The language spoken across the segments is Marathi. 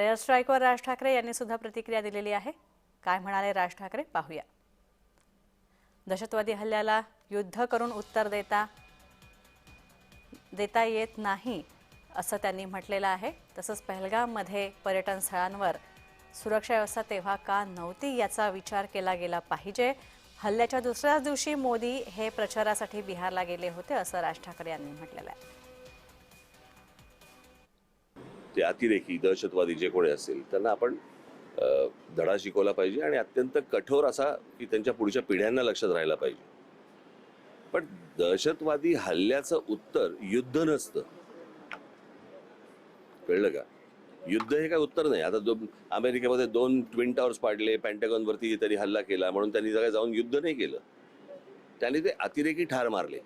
एअर स्ट्राईकवर राज ठाकरे यांनी सुद्धा प्रतिक्रिया दिलेली आहे. काय म्हणाले राज ठाकरे? पाहूया. दहशतवादी हल्ल्याला युद्ध करून उत्तर देता देता येत नाही असं त्यांनी म्हटलेलं आहे. तसंच पहलगाममध्ये पर्यटन स्थळांवर सुरक्षा व्यवस्था तेव्हा का नव्हती याचा विचार केला गेला पाहिजे. हल्ल्याच्या दुसऱ्याच दिवशी मोदी हे प्रचारासाठी बिहारला गेले होते असं राज ठाकरे यांनी म्हटलेलं आहे. ते अतिरेकी दहशतवादी जे कोणी असतील त्यांना आपण धडा शिकवला पाहिजे आणि अत्यंत कठोर असा की त्यांच्या पुढच्या पिढ्यांना लक्षात राहायला पाहिजे. पण दहशतवादी हल्ल्याचं उत्तर युद्ध नसतं. कळलं का? युद्ध हे काय उत्तर नाही. आता दो अमेरिकेमध्ये दोन ट्विन टावर्स पाडले पॅन्टॅगॉनवरती त्यांनी हल्ला केला म्हणून त्यांनी जगा जाऊन युद्ध नाही केलं. त्यांनी ते अतिरेकी ठार मारले.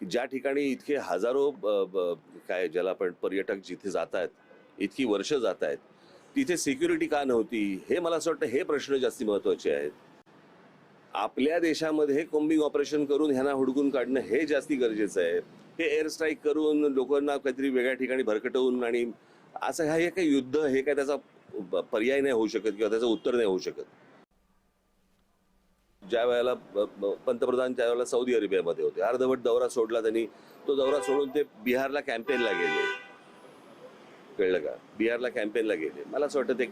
ज्या ठिकाणी इतके हजारो काय ज्याला आपण पर्यटक जिथे जात आहेत इतकी वर्ष जात आहेत तिथे सिक्युरिटी का नव्हती? हे मला असं वाटतं हे प्रश्न जास्ती महत्त्वाचे आहेत. आपल्या देशामध्ये कोम्बिंग ऑपरेशन करून ह्यांना हुडकून काढणं हे जास्ती गरजेचं आहे. हे एअर स्ट्राईक करून लोकांना काहीतरी वेगळ्या ठिकाणी भरकटवून आणि असं हा हे काही युद्ध हे काय त्याचा पर्याय नाही होऊ शकत किंवा त्याचं उत्तर नाही होऊ शकत. ज्या वेळेला पंतप्रधान ज्या पंतप्रधान त्यावेळेला सौदी अरेबियामध्ये होते अर्धवट दौरा सोडला त्यांनी तो दौरा सोडून ते बिहारला कॅम्पेनला गेले. कळलं का? बिहारला कॅम्पेनला गेले. मला असं वाटतं ते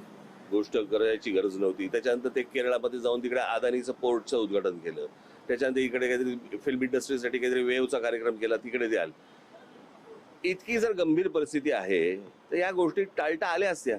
गोष्ट करायची गरज नव्हती. त्याच्यानंतर ते केरळामध्ये जाऊन तिकडे अदानीचं पोर्टचं उद्घाटन केलं. त्याच्यानंतर इकडे काहीतरी फिल्म इंडस्ट्रीसाठी काहीतरी वेवचा कार्यक्रम केला तिकडे द्याल इतकी जर गंभीर परिस्थिती आहे तर या गोष्टी टाळता आल्या असत्या.